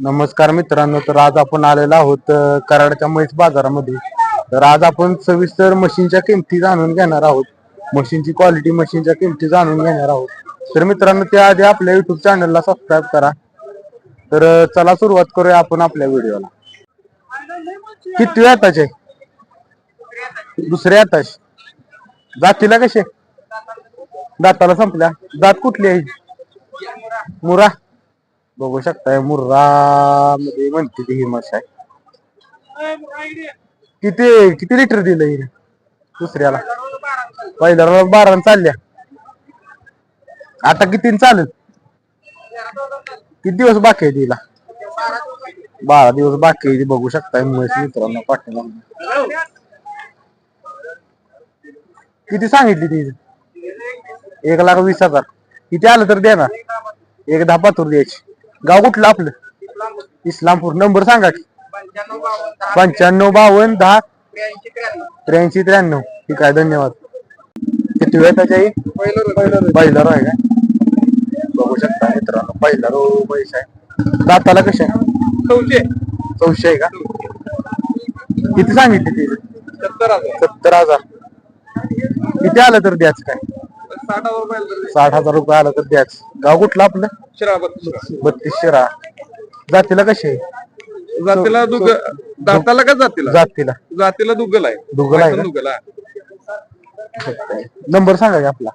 नमस्कार मित्रांनो तर आज आपण आलेलो आहोत कराडच्या म्हैस बाजारामध्ये. तर आज आपण सविस्तर मशीनच्या किमती जाणून घेणार आहोत. मशीनची क्वालिटी मशीनच्या किमती जाणून घेणार आहोत. तर मित्रांनो त्याआधी आपल्या युट्यूब चॅनलला सबस्क्राईब करा. तर चला सुरुवात करूया आपण आपल्या व्हिडिओला. किती आताचे? दुसरे आताश जातीला कसे? दाताला संपल्या. दात कुठली आहे? मुरा. बघू शकताय मुर्रा मध्ये म्हणते ती ही म्हस आहे. किती किती लिटर दिलं हिने? दुसऱ्याला. पहिल्याला बारा चालल्या. आता किती चालेल किती दिवस बाकी आहे तिला? बारा दिवस बाकी आहे ती बघू शकताय म्हैस मित्रांनो पाठीमागून किती सांगितली ती? एक लाख वीस हजार. किती आलं तर द्या ना एक दहा पातूर द्यायची. गाव कुठलं आपलं? इस्लामपूर. नंबर सांगा. की पंच्याण्णव बावन्न दहा त्र्याऐंशी त्र्याण्णव. ठीक आहे धन्यवाद. किती वेळ त्याच्या पहिला रो आहे का? बघू शकता मित्रांनो पहिला रो पैसा आहे. दाताला कशा चौशे. आहे का? किती सांगितले ते? सत्तर हजार. किती आलं तर द्याच काय? साठ हजार रुपये आलं. तर द्याच. गाव कुठलं आपलं? बत्तीस. शिरा. जातीला कशी आहे? जातीला दुग दाताला का जातीला? जातीला. जातीला दुगल आहे. दुगल आहे का? दुगल आहे. नंबर सांगा की आपला.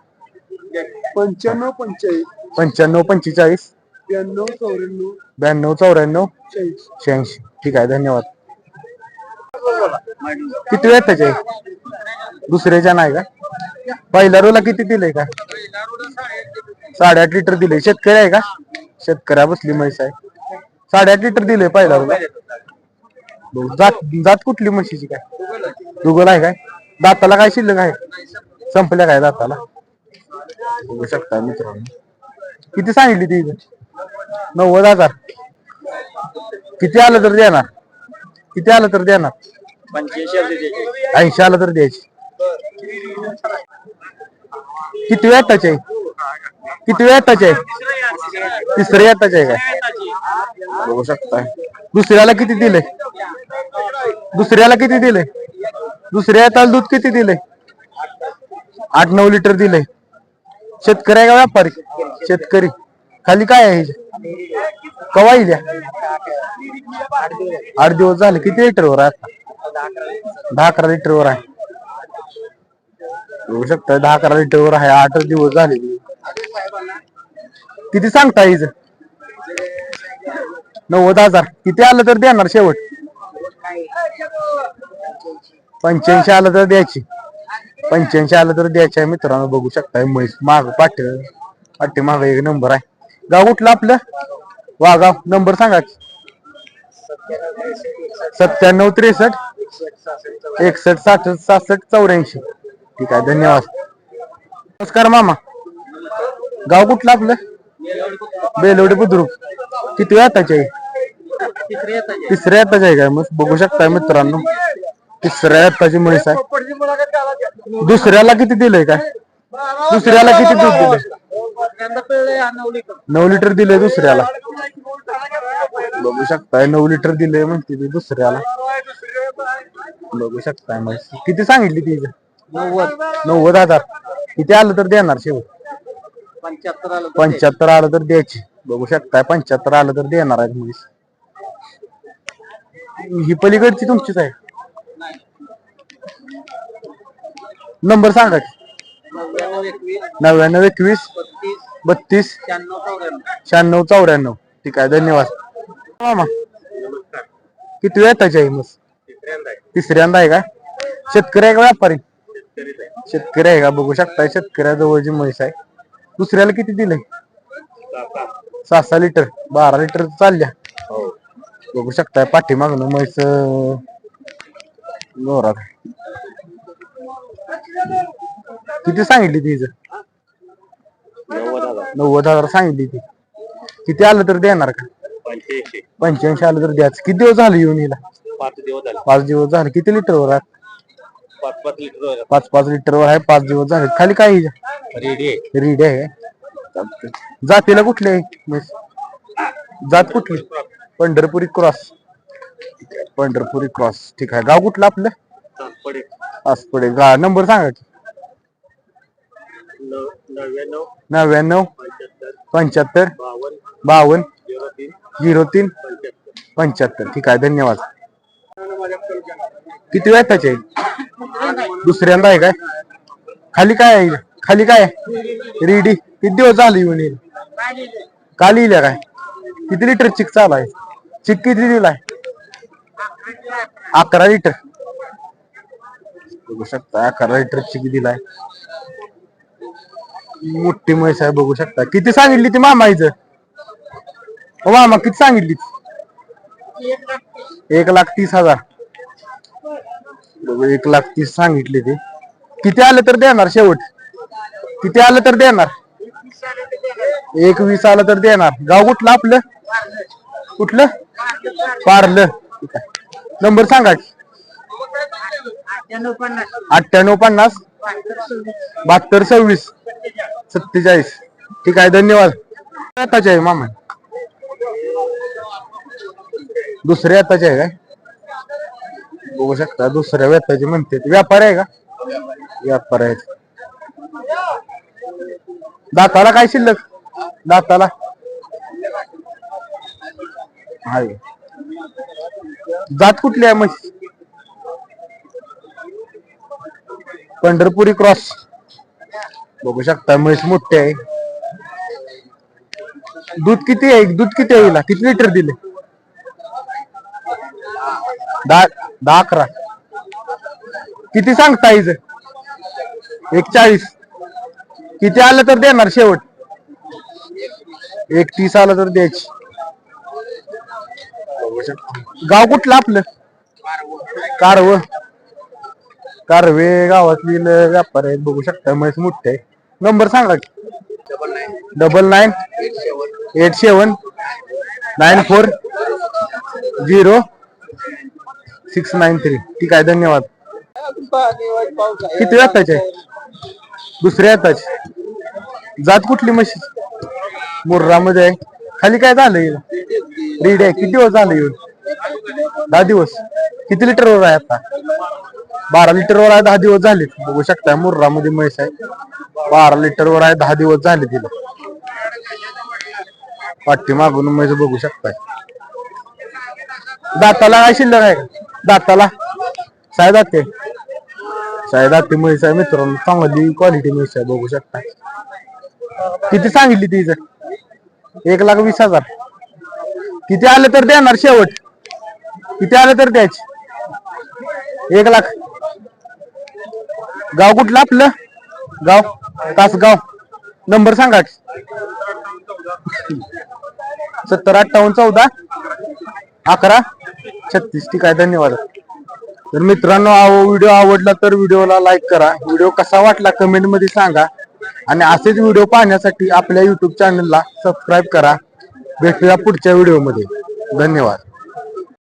पंच्याण्णव पंचाळीस पंच्याण्णव पंचेचाळीस. ब्याण्णव चौऱ्याण्णव. ब्याण्णव चौऱ्याण्णव. चाळीस शहाऐंशी. ठीक आहे धन्यवाद. किती वेळ त्याचे? दुसऱ्याच्या नाही का? पहिल्या रोला किती दिलंय का? साडेआठ लिटर दिले शेतकरी आहे का? शेतकऱ्या बसली म्हैस आहे. साडेआठ लिटर दिले पहिल्या रोला जात जात कुठली म्हशीची काय? दुगल आहे काय? दाताला काय शिल्लक आहे? संपल्या काय दाताला? बघू शकता मित्रांनो. किती सांगितली ती? नव्वद हजार. किती आलं तर देणार? किती आलं तर देणार? ऐंशी आलं तर द्यायची. किती वेळ आहे? किती वेळ आहे? तिसऱ्या येताचे आहे काय बघू शकताय. दुसऱ्याला किती दिले? दुसऱ्याला किती दिले? दुसऱ्या येताला दूध किती दिले? आठ नऊ लिटर दिले. शेतकरी आहे का व्यापारी? शेतकरी. खाली काय आहे? कवा येईल या? आठ दिवस झाले. किती लिटरवर आहे आता? दहा अकरा लिटरवर आहे. बघू शकता. दहा अकरा लिटरवर आहे. आठ दिवस झाले. किती सांगता हिच? नव्वद हजार. किती आलं तर देणार शेवट? पंच्याऐंशी आलं तर द्यायची. पंच्याऐंशी आलं तर द्यायची आहे मित्रांनो. बघू शकताय. म्हैस माग पाठ पाठी माग एक नंबर आहे. गाव कुठलं आपलं? वागाव नंबर सांगा की. सत्त्याण्णव त्रेसष्ट एकसष्ट सासष्ट सहासष्ट चौऱ्याऐंशी. ठीक आहे धन्यवाद. नमस्कार मामा. गाव कुठलं आपलं? बेलवडी बुद्रुक. किती आताचे आहे? तिसऱ्या आताची आहे काय? मग बघू शकताय मित्रांनो. तिसऱ्या आताची म्हैस आहे. दुसऱ्याला किती दिलंय काय? दुसऱ्याला किती दूध दिलंय? नऊ लिटर दिले दुसऱ्याला. बघू शकताय नऊ लिटर दिले म्हणते दुसऱ्याला. बघू शकताय मग किती सांगितली ती नव्वद हजार. किती आलं तर देणार शेवट? पंच्याहत्तर आलं तर द्यायची. बघू शकताय पंच्याहत्तर आलं तर देणार आहेत म्हैस ही पलीकडची तुमचीच आहे. नंबर सांगा की. नव्याण्णव एकवीस. बत्तीस. शहाण्णव चौऱ्याण्णव. ठीक आहे धन्यवाद. मामा किती वेळ त्याची आहे मस तिसऱ्यांदा आहे का? शेतकरी आहे का व्यापारी? शेतकरी आहे का? बघू शकताय शेतकऱ्याजवळची म्हैस आहे दुसऱ्याला किती दिले सहा सहा लिटर बारा लिटर चालल्या. बघू शकताय पाठीमागनं म्हैस अं, जोरात. किती सांगितली तिचं नव्वद हजार. सांगितली ती. किती आलं तर देणार का? पंच्याऐंशी आलं तर द्याच. किती दिवस झाले येऊन हिला? पाच दिवस झाले. पाच दिवस झाले. किती लिटरवर आहे? पाच पाच लिटर पाच पाच लिटरवर आहे पाच दिवस झाले. खाली काय? रेडी आहे. रीड आहे. चालतंय. जातीला कुठली आहे? म्हैस? जात कुठली? पंढरपुरी क्रॉस. पंढरपुरी क्रॉस. ठीक आहे. गाव कुठलं आपलं? आसपडे. गा नंबर सांगा की. नव्याण्णव नव्याण्णव पंच्याहत्तर पंच्याहत्तर बावन्न बावन्न झिरो तीन झिरो तीन पंच्याहत्तर. पंच्याहत्तर. ठीक आहे. धन्यवाद. किती वेळ त्याचे? दुसऱ्यांदा आहे काय? खाली काय आहे? खाली काय? रेडी. किती दिवस झाले येऊन येईल? काल येईल काय? किती लिटर चिक चालू आहे? चिक किती दिलाय अकरा लिटर. बघू शकता अकरा लिटर चिक दिलाय मोठी म्हैस आहे बघू शकता. किती सांगितली ती मामा मामा किती सांगितली एक लाख तीस हजार. म्हणजे एक लाख तीस सांगितले ते. किती आलं तर देणार शेवट? किती आलं तर देणार? एक वीस आलं तर देणार. गाव कुठलं आपलं? कुठलं? पार्लं. नंबर सांगा की. अठ्ठ्याण्णव पन्नास. बहात्तर सव्वीस. सत्तेचाळीस. ठीक आहे धन्यवाद. आताचे आहे मामा. दुसरे आताचे आहे काय? बघू शकता दुसऱ्या व्यापाची म्हणते व्यापार आहे का? व्यापार आहे. दाताला काय शिल्लक? दाताला? आहे जात कुठली आहे म्हशी? पंढरपुरी क्रॉस. बघू शकता म्हैस मोठी आहे. दूध किती आहे? दूध किती आहे हिला? किती लिटर दिले? दहा दहा अकरा. किती सांगता हिचं एक चाळीस किती आलं तर देणार शेवट? एक तीस आलं तर द्यायची. गाव कुठलं आपलं? कारव. कारवे गावातली व्यापार आहेत बघू शकता म्हैस मोठे आहे नंबर सांगा double nine eight seven nine four zero six nine three. ठीक आहे धन्यवाद. किती व्याताचे दुसऱ्या आताच. जात कुठली म्हशी? मुर्रामध्ये आहे. खाली काय झालं रीड आहे. किती दिवस झालं येऊन दहा दिवस. किती लिटर वर आहे आता? बारा लिटर वर आहे दहा दिवस झाले. बघू शकता मुर्रामध्ये म्हैस आहे. बारा लिटर वर आहे दहा दिवस झाले तिला. पाठी मागून म्हैस बघू शकताय. दाताला काय शिल्लक आहे का? दाताला. साय दाते. साय दाते म्हैस आहे मित्रांनो. चांगली क्वालिटी म्हैस आहे बघू शकता. किती सांगितली तिचं एक लाख वीस हजार. किती आलं तर देणार शेवट? किती आलं तर द्यायचे? एक लाख. गाव कुठलं आपलं? गाव? तासगाव नंबर सांगा. सत्तर अठ्ठावन्न चौदा अकरा. छत्तीस. ठीक आहे धन्यवाद. तर मित्रांनो व्हिडिओ आवडला तर व्हिडिओला लाईक करा. व्हिडिओ कसा वाटला कमेंटमध्ये सांगा. आणि असेच व्हिडिओ पाहण्यासाठी आपल्या युट्यूब चॅनलला सबस्क्राईब करा. भेटूया पुढच्या व्हिडिओमध्ये धन्यवाद.